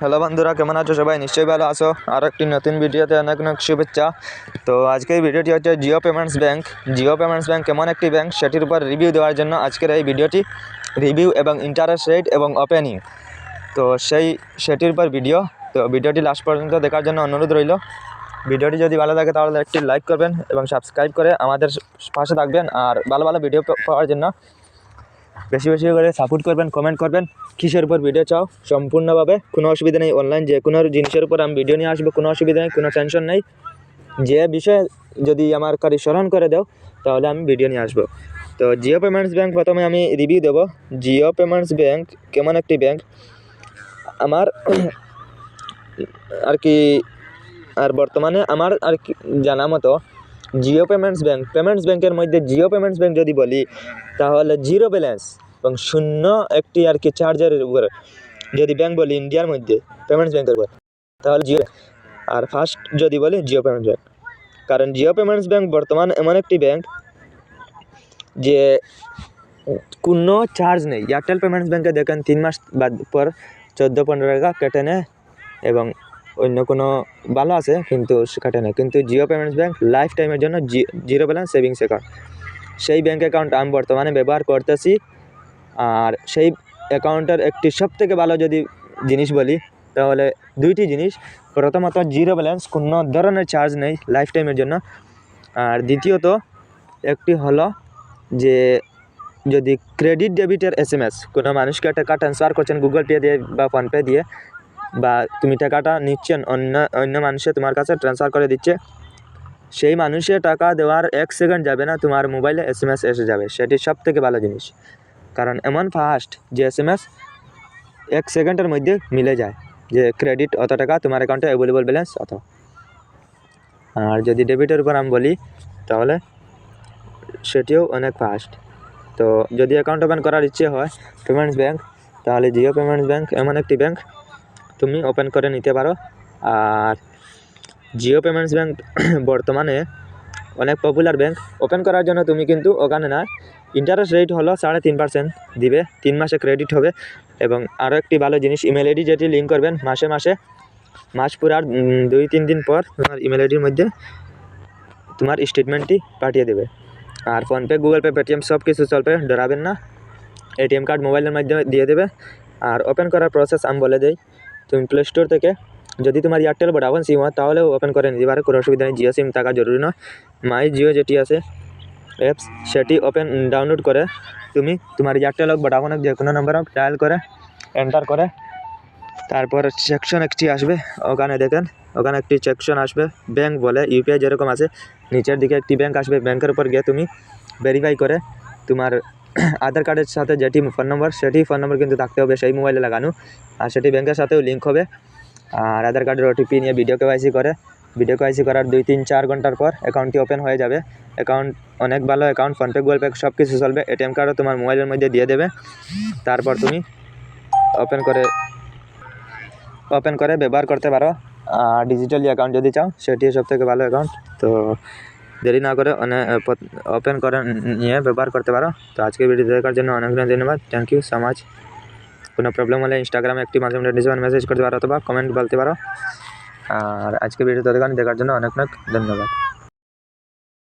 Hello বন্ধুরা, কেমন আছো সবাই? নিশ্চয়ই ভালো আসো আর একটি নতুন ভিডিওতে অনেক অনেক শুভেচ্ছা। তো আজকের ভিডিওটি হচ্ছে Jio payments bank Jio payments bank কেমন একটি ব্যাঙ্ক সেটির উপর রিভিউ দেওয়ার জন্য আজকের এই ভিডিওটি রিভিউ এবং ইন্টারেস্ট রেট এবং ওপেনিং তো সেই সেটির উপর ভিডিও তো ভিডিওটি লাস্ট পর্যন্ত দেখার জন্য অনুরোধ রইল। ভিডিওটি যদি ভালো লাগে তাহলে একটি লাইক করবেন এবং সাবস্ক্রাইব করে আমাদের পাশে থাকবেন। আর ভালো ভালো ভিডিও পাওয়ার জন্য বেশি বেশি করে সাপোর্ট করবেন কমেন্ট করবেন। কিসের উপর ভিডিও চাও? সম্পূর্ণভাবে, কোনো অসুবিধা নেই অনলাইন যে কোনো জিনিসের উপর আমি ভিডিও নিয়ে আসব, কোনো অসুবিধা নেই, কোনো টেনশন নেই। যে বিষয়ে যদি আমার কারি স্মরণ করে দাও, তাহলে আমি ভিডিও নিয়ে আসব। তো জিও পেমেন্টস ব্যাংক প্রথমে আমি রিভিউ দেবো। জিও পেমেন্টস ব্যাংক কেমন একটি ব্যাংক আমার আর কি, আর বর্তমানে আমার আর কি জানা মতো জিও পেমেন্টস ব্যাংক পেমেন্টস ব্যাংকের মধ্যে জিও পেমেন্টস ব্যাংক যদি বলি, তাহলে জিরো ব্যালেন্স এবং শূন্য একটি আর কি চার্জারের উপরে। যদি ব্যাংক বলি ইন্ডিয়ার মধ্যে পেমেন্টস ব্যাংকের উপর, তাহলে জিও আর ফার্স্ট যদি বলি জিও পেমেন্টস ব্যাংক কারণ জিও পেমেন্টস ব্যাংক বর্তমান এমন একটি ব্যাংক যে কোনো চার্জ নেই। এয়ারটেল পেমেন্টস ব্যাংকে দেখেন তিন মাস বাদ পর চোদ্দ পনেরো টাকা কেটে নেয় এবং অন্য কোনো ভালো আছে, কিন্তু কাটে না কিন্তু জিও পেমেন্টস ব্যাঙ্ক লাইফ টাইমের জন্য জিরো ব্যালেন্স সেভিংস অ্যাকাউন্ট সেই ব্যাঙ্ক অ্যাকাউন্ট আমি বর্তমানে ব্যবহার করতেছি। আর সেই অ্যাকাউন্টের একটি সব থেকে ভালো যদি জিনিস বলি, তাহলে দুইটি জিনিস। প্রথমত জিরো ব্যালেন্স কোনো ধরনের চার্জ নেই লাইফ টাইমের জন্য। আর দ্বিতীয়ত, একটি হলো যে যদি ক্রেডিট ডেবিটের এস এম এস কোনো মানুষকে একটা টাকা ট্রান্সফার করছেন গুগল পে দিয়ে বা ফোনপে দিয়ে বা তুমি টাকাটা নিচ্ছেন অন্য অন্য মানুষে তোমার কাছে ট্রান্সফার করে দিচ্ছে, সেই মানুষে টাকা দেওয়ার এক সেকেন্ড যাবে না, তোমার মোবাইলে এস এম এস এসে যাবে। সেটি সব থেকে ভালো জিনিস। কারণ এমন ফাস্ট যে এস এম এস এক সেকেন্ডের মধ্যে মিলে যায়, যে ক্রেডিট অত টাকা তোমার অ্যাকাউন্টে অ্যাভেলেবল ব্যালেন্স অত। আর যদি ডেবিটের উপর আমি বলি, তাহলে সেটিও অনেক ফাস্ট তো যদি অ্যাকাউন্ট ওপেন করার ইচ্ছে হয় পেমেন্টস ব্যাঙ্ক তাহলে জিও পেমেন্টস ব্যাঙ্ক এমন একটি ব্যাংক তুমি ওপেন করে নিতে পারো। আর জিও পেমেন্টস ব্যাংক বর্তমানে অনেক পপুলার ব্যাংক ওপেন করার জন্য তুমি কিন্তু ওখানে না ইন্টারেস্ট রেট হলো সাড়ে তিন পার্সেন্ট দিবে। তিন মাসে ক্রেডিট হবে এবং আরও একটি ভালো জিনিস ইমেল আইডি যেটি লিঙ্ক করবেন মাসে মাসে। মাস পুরার দুই তিন দিন পর তোমার ইমেল আইডির মধ্যে তোমার স্টেটমেন্টটি পাঠিয়ে দেবে। আর ফোনপে গুগল পে পেটিএম সব কিছু চলবে, ডরাবেন না। এটিএম কার্ড মোবাইলের মাধ্যমে দিয়ে দেবে। আর ওপেন করার প্রসেস আমি বলে দিই তুমি প্লে স্টোর থেকে যদি তোমার এয়ারটেল ভোডাফোন সিম হয়, তাহলেও ওপেন করে নিতে পারো। কোনো অসুবিধা নেই, জিও সিম থাকা জরুরি নয়। মাই জিও যেটি আছে অ্যাপস সেটি ওপেন ডাউনলোড করে তুমি তোমার এয়ারটেল হোক ভোডাফোন হোক যে কোনো নম্বর হোক ডায়াল করে এন্টার করে। তারপর সেকশন একটি আসবে, ওখানে দেখেন, ওখানে একটি সেকশন আসবে ব্যাংক বলে ইউপিআই যেরকম আছে, নিচের দিকে একটি ব্যাংক আসবে ব্যাংকের উপর গিয়ে তুমি ভেরিফাই করে তোমার আধার কার্ডের সাথে যেটি ফোন নম্বর, সেটি ফোন নম্বর কিন্তু থাকতে হবে সেই মোবাইলে লাগানো। আর সেটি ব্যাংকের সাথেও লিঙ্ক হবে। আর আধার কার্ডের ওটিপি নিয়ে ভিডিও কেওয়াইসি করে। ভিডিও কেওয়াইসি করার দুই, তিন, চার ঘণ্টার পর অ্যাকাউন্টটি ওপেন হয়ে যাবে। অ্যাকাউন্ট অনেক ভালো অ্যাকাউন্ট ফোনপে গুগল পে সব কিছু চলবে এটিএম কার্ডও তোমার মোবাইলের মধ্যে দিয়ে দেবে। তারপর তুমি ওপেন করে ওপেন করে ব্যবহার করতে পারো। ডিজিটালি অ্যাকাউন্ট যদি চাও সেটি সব থেকে ভালো অ্যাকাউন্ট তো দেরি না করে অনেক ওপেন করে নিয়ে ব্যবহার করতে পারো। তো আজকে ভিডিও দেখার জন্য অনেক অনেক ধন্যবাদ। থ্যাংক ইউ সো মাচ কোনো প্রবলেম হলে ইনস্টাগ্রামে একটি মাঝে মধ্যে মেসেজ করতে পারো অথবা কমেন্ট বলতে পারো। আর আজকে ভিডিও দেখার জন্য অনেক অনেক ধন্যবাদ।